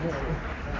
Yeah.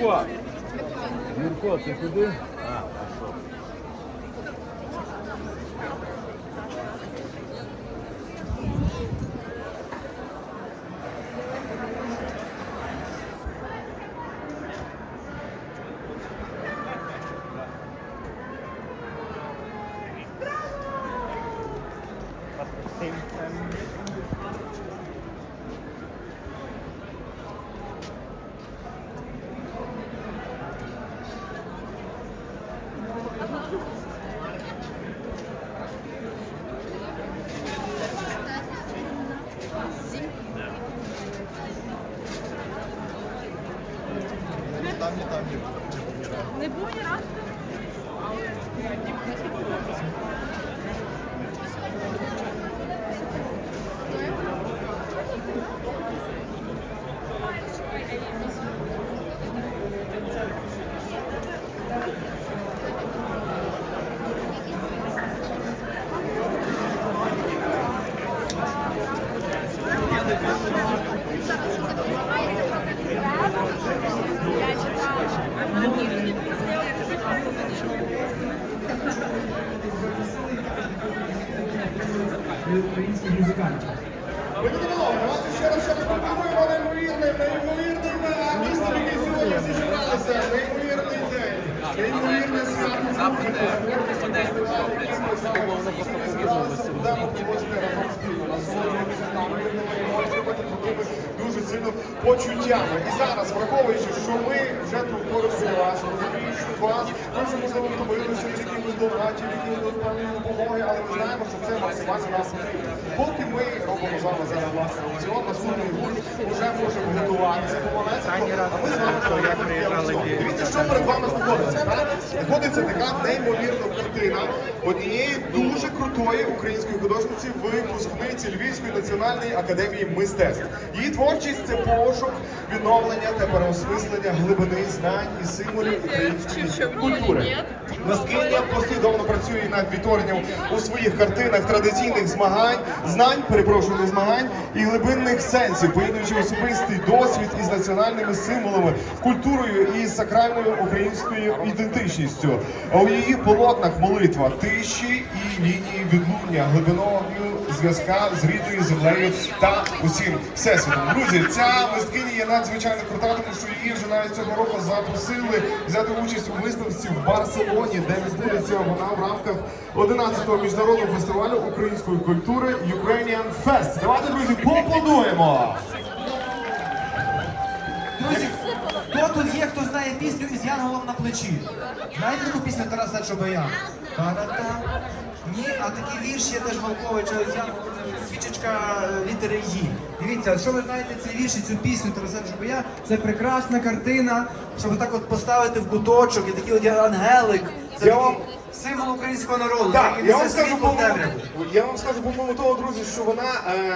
Юрко, Юрко, ти куди? Не було ні разу. Українських музикантів. Ми не давайте ще раз ще раз подумаємо неймовірний, неймовірний який сьогодні всі зібралися, неймовірний день, неймовірне свято проводити разом спільно, насолоджуватися неймовірними дуже сильно почуттями. І зараз, враховуючи, що ми вже тут поруч вас, розуміючи вас, вже можливо втомилися від якимось донатів, якимось доставлення допомоги, але ми знаємо, що це максимально нас. Поки ми робимо з вами зараз власне аукціон, наступний гурт вже може готуватися помаленьку, а ми з вами проведемо. Дивіться, що перед вами знаходиться. Знаходиться така неймовірна картина однієї дуже крутої української художниці, випускниці Львівської національної академії мистецтв. Її творчість це пошук, відновлення та переосмислення глибини знань і символів української культури. Мисткиня послідовно працює над відтворенням у своїх картинах традиційних змагань, знань, перепрошую, не змагань і глибинних сенсів, поєднуючи особистий досвід із національними символами, культурою і сакральною українською ідентичністю. А у її полотнах молитва тиші і лінії відлуння, глибиною зв'язка з рідною землею та усім всесвітом. Друзі, ця мисткиня є надзвичайно крута, тому що її вже навіть цього року запросили взяти участь у виставці в Барселоні, де відбудеться вона в рамках 11-го міжнародного фестивалю української культури Ukrainian Fest. Давайте, друзі, поаплодуємо! Друзі, хто тут є, хто знає пісню із янголом на плечі? Знаєте таку пісню Тараса Чобаян? Та-да-та. Ні, а такий вірш є теж Малковича з свічечка е, літери «Ї». Дивіться, якщо ви знаєте цей вірш і цю пісню Тараса Чубая, це прекрасна картина, щоб так от поставити в куточок і такий от ангелик. Це Я вам- символ українського народу. Так, я вам скажу по я вам скажу по того, друзі, що вона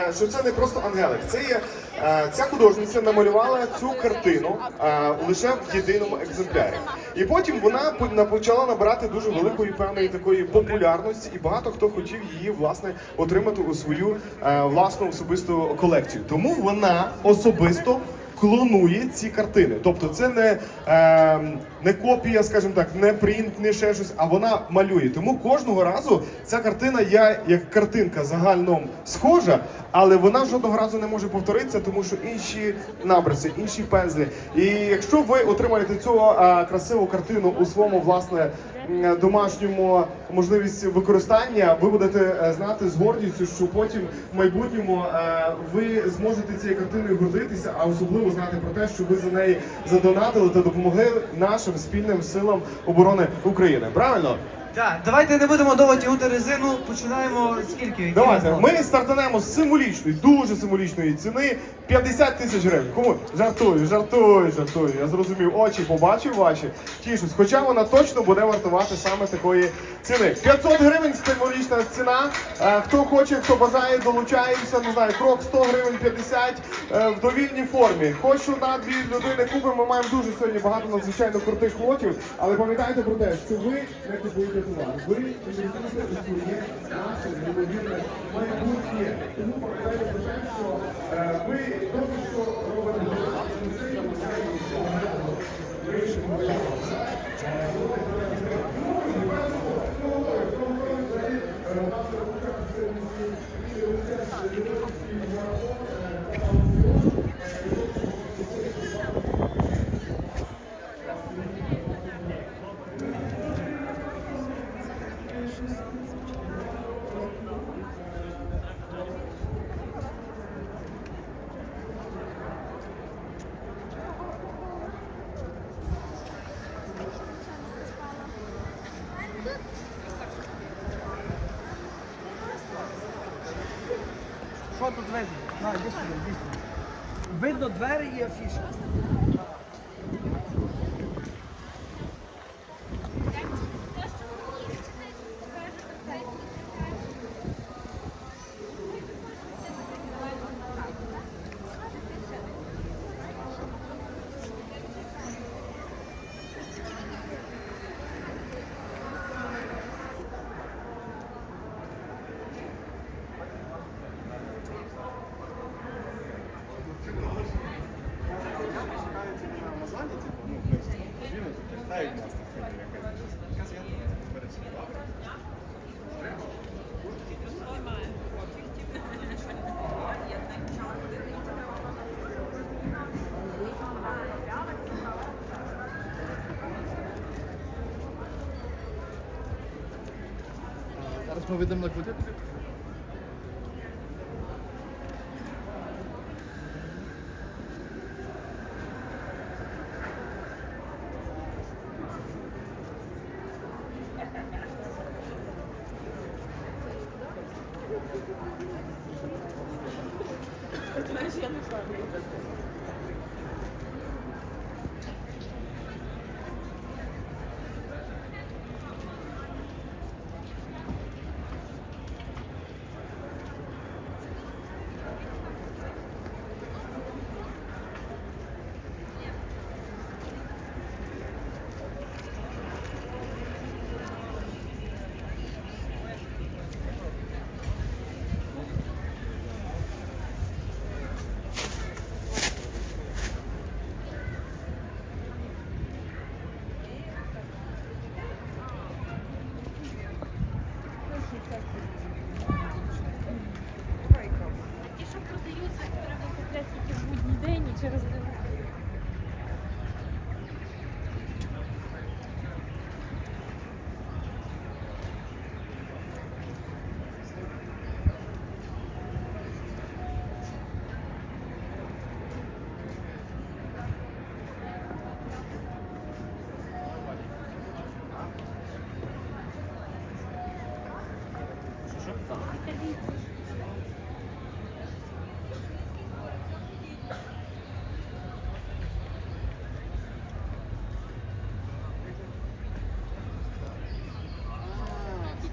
е, що це не просто ангелик. Це є е, ця художниця намалювала цю картину е, лише в єдиному екземплярі. І потім вона по- почала набирати дуже великої певної такої популярності, і багато хто хотів її власне отримати у свою власну особисту колекцію. Тому вона особисто клонує ці картини. Тобто це не, е, не копія, скажімо так, не принт, не ще щось, а вона малює. Тому кожного разу ця картина я як картинка загально схожа, але вона жодного разу не може повторитися, тому що інші набриси, інші пензлі. І якщо ви отримаєте цю е, красиву картину у своєму власне домашньому можливість використання, ви будете е, знати з гордістю, що потім в майбутньому е, ви зможете цією картиною гордитися, а особливо знати про те, що ви за неї задонатили та допомогли нашим спільним силам оборони України. Правильно? Так, давайте не будемо довго тягнути резину, починаємо скільки? Які Давайте ми стартанемо з символічної, дуже символічної ціни 50 тисяч гривень. Кому жартую, жартую, жартую. Я зрозумів, очі побачив ваші. Тішусь. Хоча вона точно буде вартувати саме такої ціни. 500 гривень символічна ціна. Е, Хто хоче, хто бажає, долучаємося. Не знаю, крок 100 гривень 50 е, в довільній формі. Хочу на дві людини купимо. Ми маємо дуже сьогодні багато надзвичайно крутих лотів. Але пам'ятайте про те, що ви не купуєте товар. Ви інвестуєте своє наше неймовірне майбутнє. Тому про те, що ви просто що робите Що тут видно? На, іди сюди, сюди. Видно двері і афіша. Зараз ми вийдемо на куди? Я не пам'ятаю. І що продаються, треба тільки в будній день і через день.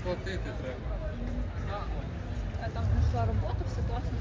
Платити треба. Я там знайшла роботу, все класно.